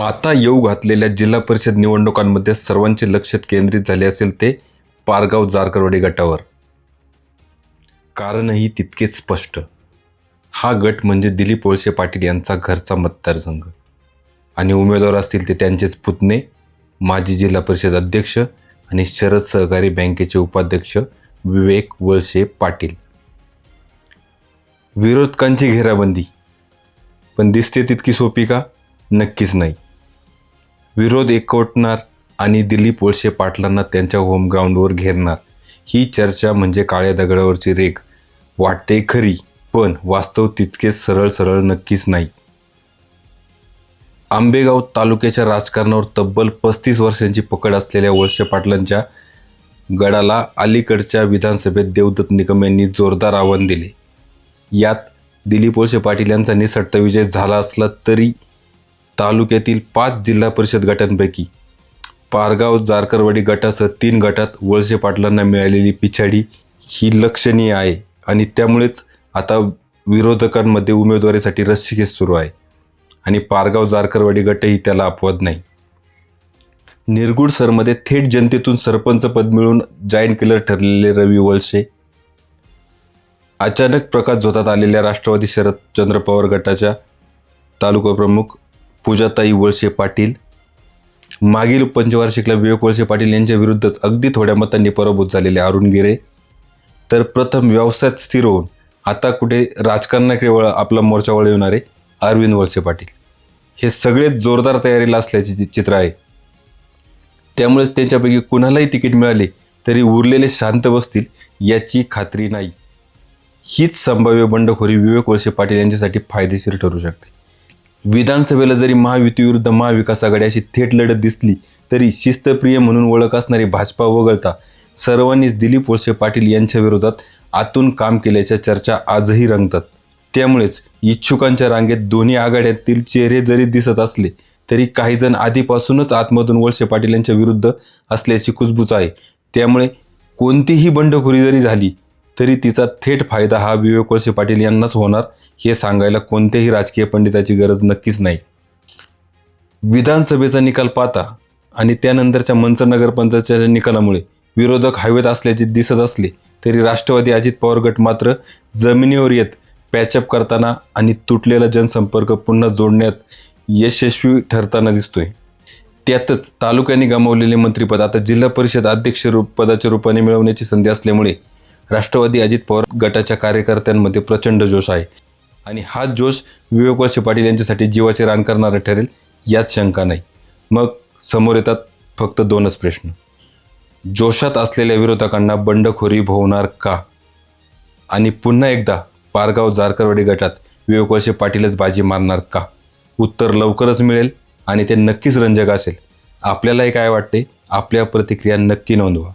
आता येऊ घातलेल्या जिल्हा परिषद निवडणुकांमध्ये सर्वांचे लक्ष केंद्रित झाले असेल ते पारगाव जारकरवाडी गटावर. कारणही तितकेच स्पष्ट. हा गट म्हणजे दिलीप वळसे पाटील यांचा घरचा मतदारसंघ. आणि उमेदवार असतील ते त्यांचेच पुतणे माजी जिल्हा परिषद अध्यक्ष आणि शरद सहकारी बँकेचे उपाध्यक्ष विवेक वळसे पाटील. विरोधकांची घेराबंदी. पण दिसते तितकी सोपी का? नक्कीच नाही. विरोध एकवटणार आणि दिलीप वळसे पाटलांना त्यांच्या होमग्राऊंडवर घेरणार. ही चर्चा म्हणजे काळ्या दगडावरची रेख. वाटते खरी पण वास्तव तितकेच सरळ सरळ नक्कीच नाही. आंबेगाव तालुक्याच्या राजकारणावर तब्बल पस्तीस वर्षांची पकड असलेल्या वळसे पाटलांच्या गडाला अलीकडच्या विधानसभेत देवदत्त निकम यांनी जोरदार आव्हान दिले. यात दिलीप वळसे पाटील यांचा निसटता विजय झाला असला तरी तालुक्यातील पाच जिल्हा परिषद गटांपैकी पारगाव जारकरवाडी गटासह तीन गटात वळसे पाटलांना मिळालेली पिछाडी ही लक्षणीय आहे आणि त्यामुळेच आता विरोधकांमध्ये उमेदवारीसाठी रस्सीखेच सुरू आहे आणि पारगाव जारकरवाडी गटही त्याला अपवाद नाही. निरगुड सरमध्ये थेट जनतेतून सरपंच पद मिळून जाईंट किलर ठरलेले रवी वळसे. अचानक प्रकाश झोतात आलेल्या राष्ट्रवादी शरदचंद्र पवार गटाच्या तालुका प्रमुख पूजाताई वळसे पाटील मागील पंचवार्षिकला विवेक वळसे पाटील यांच्या विरुद्धच अगदी थोड्या मतांनी पराभूत झालेले अरुण गिरे. तर प्रथम व्यवसायात स्थिर होऊन आता कुठे राजकारणाकडे वळ आपला मोर्चा येणारे अरविंद वळसे पाटील. हे सगळेच जोरदार तयारीला असल्याचे चित्र आहे. त्यामुळेच त्यांच्यापैकी कुणालाही तिकीट मिळाले तरी उरलेले शांत बसतील याची खात्री नाही. हीच संभाव्य बंडखोरी विवेक वळसे पाटील यांच्यासाठी फायदेशीर ठरू शकते. विधानसभेला जरी महायुती विरुद्ध महाविकास आघाडी अशी थेट लढत दिसली तरी शिस्तप्रिय म्हणून ओळख असणारी भाजपा वगळता सर्वांनीच दिलीप वळसे पाटील यांच्या विरोधात आतून काम केल्याच्या चर्चा आजही रंगतात. त्यामुळेच इच्छुकांच्या रांगेत दोन्ही आघाड्यातील चेहरे जरी दिसत असले तरी काही जण आधीपासूनच आतमधून वळसे पाटील यांच्या विरुद्ध असल्याची कुजबूज आहे. त्यामुळे कोणतीही बंडखोरी जरी झाली तरी तिचा थेट फायदा हा विवेक वळसे पाटील यांनाच होणार हे सांगायला कोणत्याही राजकीय पंडिताची गरज नक्कीच नाही. विधानसभेचा निकाल पाहता आणि त्यानंतरच्या मंचर नगरपंचायतच्या निकालामुळे विरोधक हवेत असल्याचे दिसत असले तरी राष्ट्रवादी अजित पवार गट मात्र जमिनीवर येत पॅचअप करताना आणि तुटलेला जनसंपर्क पुन्हा जोडण्यात यशस्वी ठरताना दिसतोय. त्यातच तालुक्यांनी गमावलेले मंत्रिपद आता जिल्हा परिषद अध्यक्ष रूप पदाच्या रूपाने मिळवण्याची संधी असल्यामुळे राष्ट्रवादी अजित पवार गटाच्या कार्यकर्त्यांमध्ये प्रचंड जोश आहे. आणि हा जोश विवेक वळसे पाटील यांच्यासाठी जीवाचे रान करणारा ठरेल यात शंका नाही. मग समोर येतात फक्त दोनच प्रश्न. जोशात असलेल्या विरोधकांना बंडखोरी भोवणार का? आणि पुन्हा एकदा पारगाव जारकरवाडी गटात विवेक वळसे पाटीलच बाजी मारणार का? उत्तर लवकरच मिळेल आणि ते नक्कीच रंजक असेल. आपल्यालाही काय वाटते? आपल्या प्रतिक्रिया नक्की नोंदवा.